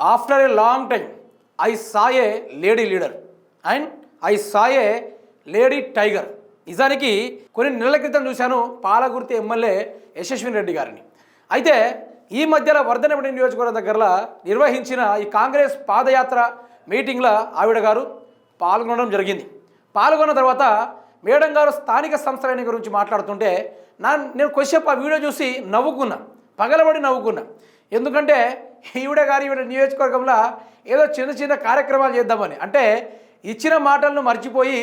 After a long time I saw a lady leader and I saw a lady tiger నిజానికి కొన్ని నెలల క్రితం చూశాను పాలగుర్తి ఎమ్మెల్యే యశస్విని రెడ్డి గారిని. అయితే ఈ మధ్యలో వర్ధనపడి నియోజకవర్గం దగ్గరలో నిర్వహించిన ఈ కాంగ్రెస్ పాదయాత్ర మీటింగ్లో ఆవిడ గారు పాల్గొనడం జరిగింది. పాల్గొన్న తర్వాత మేడం గారు స్థానిక సంస్థల గురించి మాట్లాడుతుంటే నా నేను కొద్దిసేపు ఆ వీడియో చూసి నవ్వుకున్నా పగలబడి నవ్వుకున్నా. ఎందుకంటే ఈవిడ గారి ఈవిడ నియోజకవర్గంలో ఏదో చిన్న చిన్న కార్యక్రమాలు చేద్దామని. అంటే ఇచ్చిన మాటలను మర్చిపోయి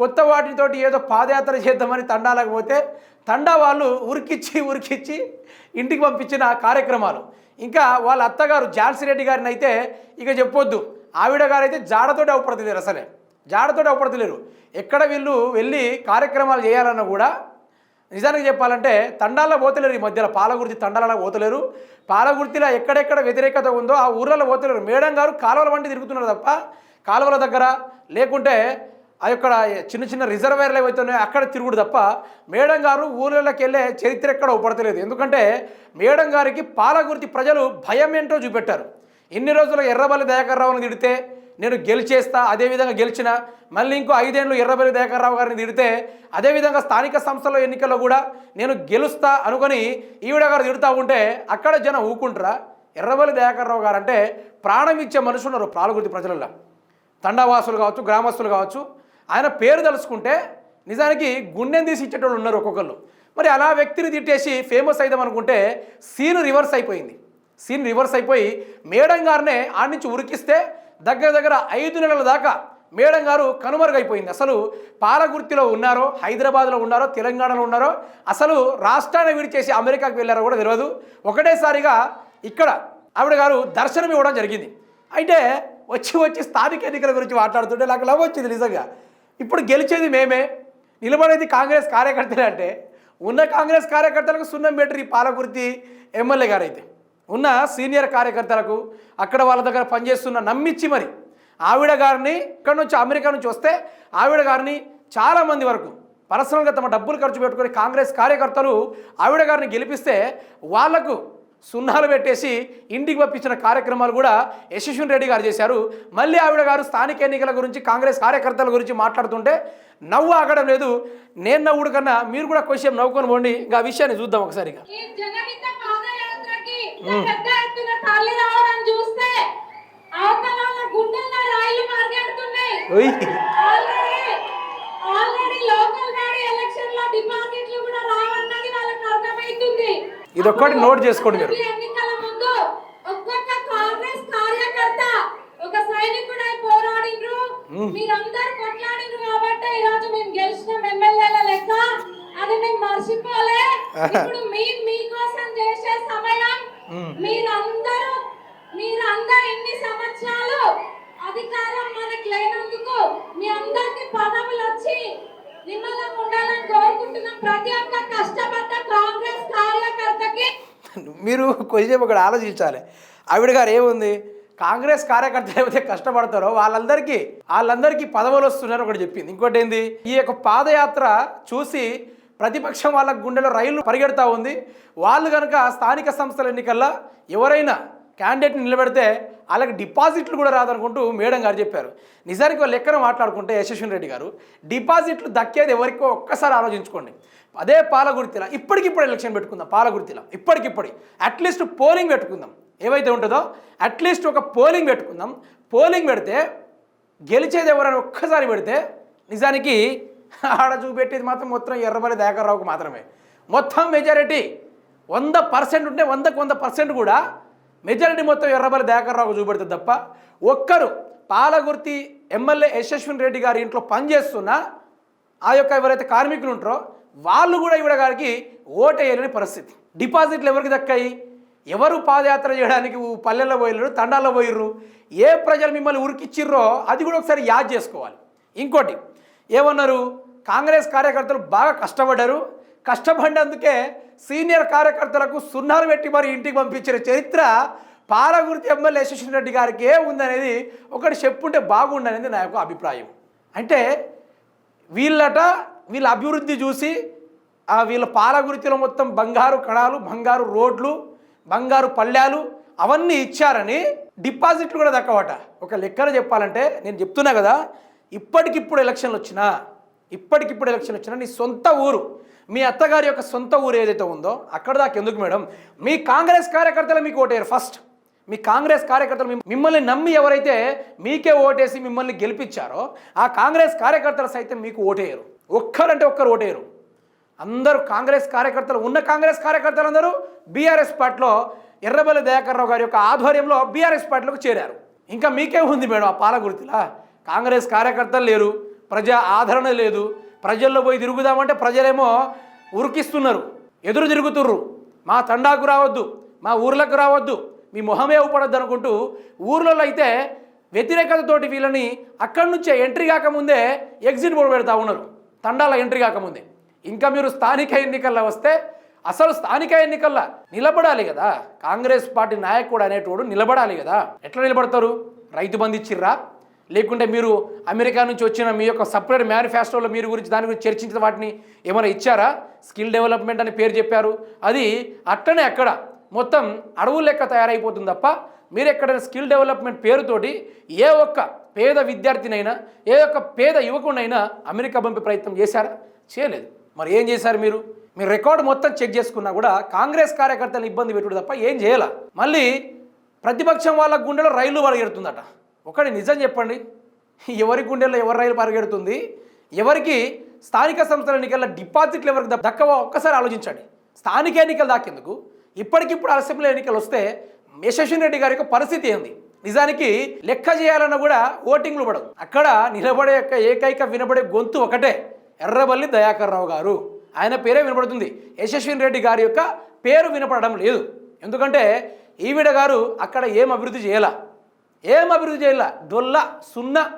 కొత్త వాటితోటి ఏదో పాదయాత్ర చేద్దామని తండాలకు పోతే తండా వాళ్ళు ఉరికిచ్చి ఉరికిచ్చి ఇంటికి పంపించిన కార్యక్రమాలు. ఇంకా వాళ్ళ అత్తగారు ఝాన్సీ రెడ్డి గారిని అయితే ఇక చెప్పొద్దు. ఆవిడ గారు అయితే జాడతోటి అవపడతలేరు అసలే. జాడతోటి అవపడతలేరు ఎక్కడ వీళ్ళు వెళ్ళి కార్యక్రమాలు చేయాలన్నా కూడా నిజానికి చెప్పాలంటే తండాల్లో పోతలేరు ఈ మధ్యలో. పాలగుర్తి తండాలలో పోతలేరు. పాలగుర్తిలో ఎక్కడెక్కడ వ్యతిరేకత ఉందో ఆ ఊర్లలో పోతలేరు. మేడం గారు కాలువల వంటి తిరుగుతున్నారు తప్ప కాలువల దగ్గర లేకుంటే ఆ యొక్క చిన్న చిన్న రిజర్వేర్లు ఏవైతే ఉన్నాయో అక్కడ తిరుగుడు తప్ప మేడం గారు ఊళ్ళలోకి వెళ్ళే చరిత్ర ఎక్కడ ఉపడతలేదు. ఎందుకంటే మేడం గారికి పాలగుర్తి ప్రజలు భయం ఏంటో చూపెట్టారు. ఇన్ని రోజులు ఎర్రబల్లి దయాకర్రావును తిడితే నేను గెలిచేస్తా అదేవిధంగా గెలిచిన మళ్ళీ ఇంకో ఐదేళ్ళు ఎర్రబల్లి దయాకర్రావు గారిని తిడితే అదేవిధంగా స్థానిక సంస్థల ఎన్నికల్లో కూడా నేను గెలుస్తా అనుకొని ఈవిడ గారు తిడుతూ ఉంటే అక్కడ జనం ఊకుంటారా. ఎర్రబల్లి దయాకర్రావు గారు అంటే ప్రాణం ఇచ్చే మనుషులు ఉన్నారు ప్రాలగుర్తి ప్రజలలో తండావాసులు కావచ్చు గ్రామస్తులు కావచ్చు. ఆయన పేరు తలుచుకుంటే నిజానికి గుండెని తీసి ఇచ్చేటోళ్ళు ఉన్నారు ఒక్కొక్కళ్ళు. మరి అలా వ్యక్తిని తిట్టేసి ఫేమస్ అయిదాం అనుకుంటే సీన్ రివర్స్ అయిపోయింది. సీన్ రివర్స్ అయిపోయి మేడం గారినే ఆడి నుంచి ఉరికిస్తే దగ్గర దగ్గర ఐదు నెలల దాకా మేడం గారు కనుమరుగైపోయింది. అసలు పాలగుర్తిలో ఉన్నారో హైదరాబాద్లో ఉన్నారో తెలంగాణలో ఉన్నారో అసలు రాష్ట్రాన్ని విడిచేసి అమెరికాకు వెళ్ళారో కూడా తెలియదు ఒకటేసారిగా ఇక్కడ ఆవిడ గారు దర్శనం ఇవ్వడం జరిగింది. అయితే వచ్చి వచ్చి స్థానిక ఎన్నికల గురించి మాట్లాడుతుంటే నాకు లవ్ వచ్చింది నిజంగా. ఇప్పుడు గెలిచేది మేమే. నిలబడేది కాంగ్రెస్ కార్యకర్తలే అంటే ఉన్న కాంగ్రెస్ కార్యకర్తలకు సున్నం పెట్టరు ఈ పాలకుర్తి ఎమ్మెల్యే గారు అయితే ఉన్న సీనియర్ కార్యకర్తలకు అక్కడ వాళ్ళ దగ్గర పనిచేస్తున్న నమ్మిచ్చి మరి ఆవిడ గారిని ఇక్కడ నుంచి అమెరికా నుంచి వస్తే ఆవిడ గారిని చాలామంది వరకు పర్సనల్గా తమ డబ్బులు ఖర్చు పెట్టుకుని కాంగ్రెస్ కార్యకర్తలు ఆవిడ గారిని గెలిపిస్తే వాళ్ళకు సున్నాలు పెట్టేసి ఇంటికి పంపించిన కార్యక్రమాలు కూడా యశస్విన్ రెడ్డి గారు చేశారు. మళ్ళీ ఆవిడ గారు స్థానిక ఎన్నికల గురించి కాంగ్రెస్ కార్యకర్తల గురించి మాట్లాడుతుంటే నవ్వు ఆగడం లేదు. నేను నవ్వుడు కన్నా మీరు కూడా కొంచెం నవ్వుకొని పోండి. ఇంకా విషయాన్ని చూద్దాం ఒకసారిగా పెద్ద ఎత్తున రావడం చూస్తే అవతల గుండెల్లో రాయిలు పరిగెడుతున్నాయి. ఓయ్. ఆల్రెడీ ఆల్రెడీ లోకల్ బాడీ ఎలక్షన్లో డిపాజిట్లు కూడా రావన్నది వాళ్ళకి అర్థమైతుంది. ఇదొక్కటి నోట్ చేసుకోండి మీరు. ఎన్నికల ముందు ఒక్కొక్క కాంగ్రెస్ కార్యకర్త ఒక సైనికుడై పోరాడిండ్రు మీరందరూ కొట్లాడిండ్రు కాబట్టి ఈ రోజు మేము గెలిచిన ఎమ్మెల్యేల లెక్క. అది మేము మర్చిపోలే. ఇప్పుడు మీ మీరందరూ మీరందరూ ఇన్ని సంవత్సరాలు అధికారం మనకు లేనందుకు మీ అందరికి పదవులు వచ్చి నిమ్మలం ఉండాలని కోరుకుంటున్నాం. ప్రతి ఒక్క కష్టపడ్డ కాంగ్రెస్ కార్యకర్తకి మీరు కొంచెం ఒకటి ఆలోచించాలి. ఆవిడ గారు ఏముంది? కాంగ్రెస్ కార్యకర్తలు ఏవైతే కష్టపడతారో వాళ్ళందరికీ వాళ్ళందరికీ పదవులు వస్తున్నారని ఒకటి చెప్పింది. ఇంకోటి ఏంది? ఈ యొక్క పాదయాత్ర చూసి ప్రతిపక్షం వాళ్ళ గుండెలో రైలు పరిగెడతా ఉంది. వాళ్ళు కనుక స్థానిక సంస్థల ఎన్నికల్లో ఎవరైనా క్యాండిడేట్ని నిలబెడితే వాళ్ళకి డిపాజిట్లు కూడా రాదనుకుంటూ మేడం గారు చెప్పారు. నిజానికి వాళ్ళు లెక్కన మాట్లాడుకుంటే యశస్విని రెడ్డి గారు డిపాజిట్లు దక్కేది ఎవరికో ఒక్కసారి ఆలోచించుకోండి. అదే పాలగుర్తిల ఇప్పటికిప్పుడు ఎలక్షన్ పెట్టుకుందాం పాలగుర్తిల ఇప్పటికిప్పుడు. అట్లీస్ట్ పోలింగ్ పెట్టుకుందాం. ఏవైతే ఉంటుందో అట్లీస్ట్ ఒక పోలింగ్ పెట్టుకుందాం. పోలింగ్ పెడితే గెలిచేది ఎవరైనా ఒక్కసారి పెడితే నిజానికి ఆడ చూపెట్టేది మాత్రం మొత్తం ఎర్రబల్లి దయాకర్రావుకు మాత్రమే. మొత్తం మెజారిటీ వంద పర్సెంట్ ఉంటే వందకు వంద పర్సెంట్ కూడా మెజారిటీ మొత్తం ఎర్రబలి దయాకర్రావుకు చూపెడుతుంది తప్ప ఒక్కరు పాలగుర్తి ఎమ్మెల్యే యశస్విని రెడ్డి గారి ఇంట్లో పనిచేస్తున్న ఆ యొక్క ఎవరైతే కార్మికులు ఉంటారో వాళ్ళు కూడా ఈవిడ గారికి ఓటేయలేని పరిస్థితి. డిపాజిట్లు ఎవరికి దక్కాయి? ఎవరు పాదయాత్ర చేయడానికి పల్లెల్లో పోయిర్రు తండాల్లో పోయిర్రు? ఏ ప్రజలు మిమ్మల్ని ఉరికిచ్చిర్రో అది కూడా ఒకసారి యాద్ చేసుకోవాలి. ఇంకోటి ఏమన్నారు? కాంగ్రెస్ కార్యకర్తలు బాగా కష్టపడ్డారు. కష్టపడినందుకే సీనియర్ కార్యకర్తలకు సున్నాలు పెట్టి మరి ఇంటికి పంపించిన చరిత్ర పాలగుర్తి ఎమ్మెల్యే యశస్వి రెడ్డి గారికి ఏ ఉందనేది ఒకటి చెప్పుంటే బాగుండనేది నా యొక్క అభిప్రాయం. అంటే వీళ్ళట వీళ్ళ అభివృద్ధి చూసి వీళ్ళ పాలగురితిలో మొత్తం బంగారు కణాలు బంగారు రోడ్లు బంగారు పళ్ళాలు అవన్నీ ఇచ్చారని డిపాజిట్లు కూడా దక్కవట. ఒక లెక్కన చెప్పాలంటే నేను చెప్తున్నా కదా ఇప్పటికిప్పుడు ఎలక్షన్లు వచ్చినా ఇప్పటికిప్పుడు ఎలక్షన్ వచ్చినా నీ సొంత ఊరు మీ అత్తగారి యొక్క సొంత ఊరు ఏదైతే ఉందో అక్కడ దాకా ఎందుకు మేడం? మీ కాంగ్రెస్ కార్యకర్తలు మీకు ఓటేయరు ఫస్ట్ మీ కాంగ్రెస్ కార్యకర్తలు మిమ్మల్ని నమ్మి ఎవరైతే మీకే ఓటేసి మిమ్మల్ని గెలిపించారో ఆ కాంగ్రెస్ కార్యకర్తలు సైతం మీకు ఓటేయరు. ఒక్కరంటే ఒక్కరు ఓటేయరు. అందరూ కాంగ్రెస్ కార్యకర్తలు ఉన్న కాంగ్రెస్ కార్యకర్తలు అందరూ బీఆర్ఎస్ పార్టీలో ఎర్రబెల్లి దయాకర్రావు గారి యొక్క ఆధ్వర్యంలో బీఆర్ఎస్ పార్టీలోకి చేరారు. ఇంకా మీకే ఉంది మేడం ఆ పాలగుర్తిలా కాంగ్రెస్ కార్యకర్తలు లేరు ప్రజా ఆదరణ లేదు. ప్రజల్లో పోయి తిరుగుదామంటే ప్రజలేమో ఉరికిస్తున్నారు ఎదురు తిరుగుతుర్రు. మా తండాకు రావద్దు మా ఊర్లకు రావద్దు మీ మొహమే ఊపడద్దు అనుకుంటూ ఊర్లలో అయితే వ్యతిరేకతతోటి వీళ్ళని అక్కడి నుంచే ఎంట్రీ కాకముందే ఎగ్జిట్ బోర్డు పెడతా ఉన్నారు. తండాల ఎంట్రీ కాకముందే. ఇంకా మీరు స్థానిక ఎన్నికల్లో వస్తే అసలు స్థానిక ఎన్నికల్లో నిలబడాలి కదా. కాంగ్రెస్ పార్టీ నాయకుడు అనేటోడు నిలబడాలి కదా. ఎట్లా నిలబడతారు? రైతు బంధు ఇచ్చిర్రా? లేకుంటే మీరు అమెరికా నుంచి వచ్చిన మీ యొక్క సపరేట్ మేనిఫెస్టోలో మీరు గురించి దాని గురించి చర్చించిన వాటిని ఏమైనా ఇచ్చారా? స్కిల్ డెవలప్మెంట్ అని పేరు చెప్పారు. అది అట్లనే అక్కడ మొత్తం అడవు లెక్క తయారైపోతుంది తప్ప మీరు ఎక్కడైనా స్కిల్ డెవలప్మెంట్ పేరుతోటి ఏ ఒక్క పేద విద్యార్థినైనా ఏ ఒక్క పేద యువకునైనా అమెరికా పంపే ప్రయత్నం చేశారా? చేయలేదు. మరి ఏం చేశారు మీరు? మీ రికార్డు మొత్తం చెక్ చేసుకున్నా కూడా కాంగ్రెస్ కార్యకర్తలను ఇబ్బంది పెట్టుడు తప్ప ఏం చేయాల? మళ్ళీ ప్రతిపక్షం వాళ్ళ గుండెలో రైలు పరిగెడుతుందట ఒకటి నిజం చెప్పండి. ఎవరి గుండెల్లో ఎవరి రైలు పరిగెడుతుంది? ఎవరికి స్థానిక సంస్థల ఎన్నికల్లో డిపాజిట్లు ఎవరికి దక్కవో? ఒక్కసారి ఆలోచించండి. స్థానిక ఎన్నికలు దాకేందుకు ఇప్పటికిప్పుడు అసెంబ్లీ ఎన్నికలు వస్తే యశస్విని రెడ్డి గారి యొక్క పరిస్థితి ఏంది? నిజానికి లెక్క చేయాలన్నా కూడా ఓటింగ్లు పడదు అక్కడ నిలబడే యొక్క ఏకైక వినబడే గొంతు ఒకటే ఎర్రబల్లి దయాకర్ రావు గారు. ఆయన పేరే వినపడుతుంది యశస్విని రెడ్డి గారి యొక్క పేరు వినపడడం లేదు. ఎందుకంటే ఈవిడ గారు అక్కడ ఏం అభివృద్ధి చేయాల? ఏం అభివృద్ధి చేయాల? డొల్ల సున్నా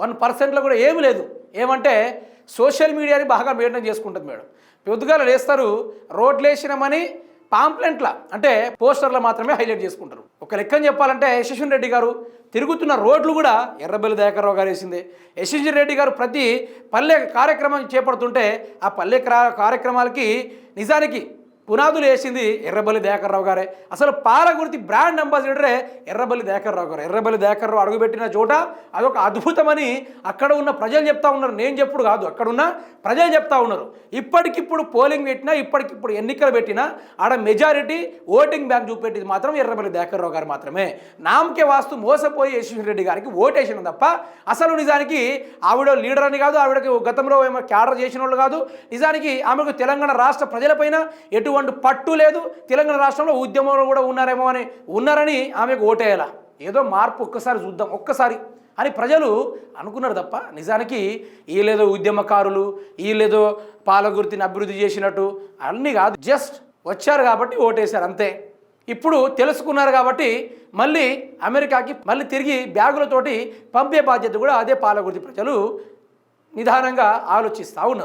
వన్ పర్సెంట్లో కూడా ఏమి లేదు. ఏమంటే సోషల్ మీడియాని బాగా మెయింటైన్ చేసుకుంటుంది మేడం. పొద్దుగాల లేస్తారు రోడ్లు వేసినామని పాంప్లెంట్ల అంటే పోస్టర్లు మాత్రమే హైలైట్ చేసుకుంటారు. ఒక లెక్కని చెప్పాలంటే యశస్విని రెడ్డి గారు తిరుగుతున్న రోడ్లు కూడా ఎర్రబెల్లి దయాకర్రావు గారు వేసింది. యశస్విని రెడ్డి గారు ప్రతి పల్లె కార్యక్రమం చేపడుతుంటే ఆ పల్లె క్రా- కార్యక్రమాలకి నిజానికి పునాదులు వేసింది ఎర్రబల్లి దయాకర్రావు గారే. అసలు పాలగుర్తి బ్రాండ్ అంబాసిడరే ఎర్రబల్లి దయాకర్రావు గారు. ఎర్రబల్లి దయాకర్రావు అడుగుపెట్టిన చోట అదొక అద్భుతమని అక్కడ ఉన్న ప్రజలు చెప్తా ఉన్నారు. నేను చెప్పుడు కాదు అక్కడ ఉన్న ప్రజలు చెప్తా ఉన్నారు. ఇప్పటికిప్పుడు పోలింగ్ పెట్టినా ఇప్పటికిప్పుడు ఎన్నికలు పెట్టినా ఆడ మెజారిటీ ఓటింగ్ బ్యాంక్ చూపెట్టింది మాత్రం ఎర్రబల్లి దయాకర్రావు గారు మాత్రమే. నామకే వాస్తు మోసపోయి యశ్వన్ రెడ్డి గారికి ఓటేసిన తప్ప అసలు నిజానికి ఆవిడ లీడర్ అని కాదు ఆవిడకి గతంలో ఏమో క్యాడర్ చేసిన వాళ్ళు కాదు. నిజానికి ఆమెకు తెలంగాణ రాష్ట్ర ప్రజలపైన ఎటువంటి పట్టు లేదు. తెలంగాణ రాష్ట్రంలో ఉద్యమంలో కూడా ఉన్నారేమో అని ఉన్నారని ఆమెకు ఓటేయాల. ఏదో మార్పు ఒక్కసారి చూద్దాం ఒక్కసారి అని ప్రజలు అనుకున్నారు తప్ప నిజానికి వీళ్ళేదో ఉద్యమకారులు వీళ్ళేదో పాలగుర్తిని అభివృద్ధి చేసినట్టు అన్నీ కాదు. జస్ట్ వచ్చారు కాబట్టి ఓటేశారు అంతే. ఇప్పుడు తెలుసుకున్నారు కాబట్టి మళ్ళీ అమెరికాకి మళ్ళీ తిరిగి బ్యాగులతోటి పంపే బాధ్యత కూడా అదే పాలగుర్తి ప్రజలు నిదానంగా ఆలోచిస్తూ ఉన్నారు.